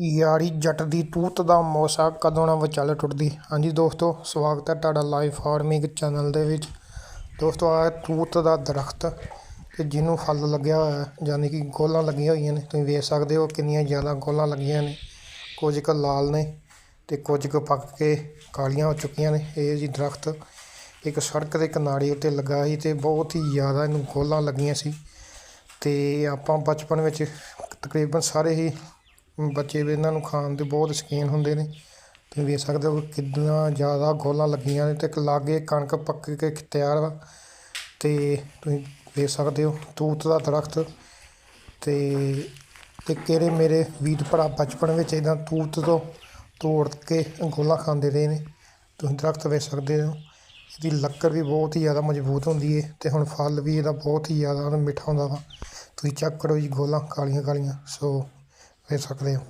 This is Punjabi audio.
ਯਾਰੀ ਜੱਟ ਦੀ ਤੂਤ ਦਾ ਮੌਸਾ ਕਦੋਂ ਨਾ ਵਿਚਾਲੇ ਟੁੱਟਦੀ। ਹਾਂਜੀ ਦੋਸਤੋ ਸਵਾਗਤ ਹੈ ਤੁਹਾਡਾ ਲਾਈਵ ਫਾਰਮਿੰਗ ਚੈਨਲ ਦੇ ਵਿੱਚ। ਦੋਸਤੋ ਆ ਤੂਤ ਦਾ ਦਰਖਤ ਤੇ ਜਿਹਨੂੰ ਫਲ ਲੱਗਿਆ ਹੋਇਆ ਹੈ, ਯਾਨੀ ਕਿ ਗੋਲਾਂ ਲੱਗੀਆਂ ਹੋਈਆਂ ਨੇ। ਤੁਸੀਂ ਵੇਖ ਸਕਦੇ ਹੋ ਕਿੰਨੀਆਂ ਜ਼ਿਆਦਾ ਗੋਲਾਂ ਲੱਗੀਆਂ ਨੇ। ਕੁਝ ਕੁ ਲਾਲ ਨੇ ਤੇ ਕੁਝ ਕੁ ਪੱਕ ਕੇ ਕਾਲੀਆਂ ਹੋ ਚੁੱਕੀਆਂ ਨੇ। ਇਹ ਜੀ ਦਰਖਤ ਇੱਕ ਸੜਕ ਦੇ ਕਿਨਾਰੇ ਉੱਤੇ ਲੱਗਾ ਸੀ ਤੇ ਬਹੁਤ ਹੀ ਜ਼ਿਆਦਾ ਇਹਨੂੰ ਗੋਲਾਂ ਲੱਗੀਆਂ ਸੀ। ਤੇ ਆਪਾਂ ਬਚਪਨ ਵਿੱਚ ਤਕਰੀਬਨ ਸਾਰੇ ਹੀ ਬੱਚੇ ਵੀ ਇਹਨਾਂ ਨੂੰ ਖਾਣ ਦੇ ਬਹੁਤ ਸ਼ੌਕੀਨ ਹੁੰਦੇ ਨੇ ਤੁਸੀਂ ਵੇਖ ਸਕਦੇ ਹੋ ਕਿੰਨਾ ਜ਼ਿਆਦਾ ਗੋਲਾਂ ਲੱਗੀਆਂ ਨੇ ਤੇ ਇੱਕ ਲਾਗੇ ਕਣਕ ਪੱਕ ਕੇ ਤਿਆਰ ਵਾ ਤੇ ਤੁਸੀਂ ਵੇਖ ਸਕਦੇ ਹੋ ਤੂਤ ਦਾ ਦਰਖਤ ਤੇ ਤੇ ਕਿਹੜੇ ਮੇਰੇ ਵੀਰ ਭਰਾ ਬਚਪਨ ਵਿੱਚ ਇਹਨਾਂ ਤੂਤ ਤੋਂ ਤੋੜ ਕੇ ਗੋਲਾਂ ਖਾਂਦੇ ਰਹੇ ਨੇ। ਤੁਸੀਂ ਦਰਖਤ ਵੇਖ ਸਕਦੇ ਹੋ, ਇਹਦੀ ਲੱਕੜ ਵੀ ਬਹੁਤ ਹੀ ਜ਼ਿਆਦਾ ਮਜ਼ਬੂਤ ਹੁੰਦੀ ਹੈ ਤੇ ਹੁਣ ਫਲ ਵੀ ਇਹਦਾ ਬਹੁਤ ਹੀ ਜ਼ਿਆਦਾ ਮਿੱਠਾ ਹੁੰਦਾ ਵਾ। ਤੁਸੀਂ ਚੈੱਕ ਕਰੋ ਜੀ ਗੋਲਾਂ ਕਾਲੀਆਂ ਕਾਲੀਆਂ ਸੋ ਵੇਖ ਸਕਦੇ ਹੋ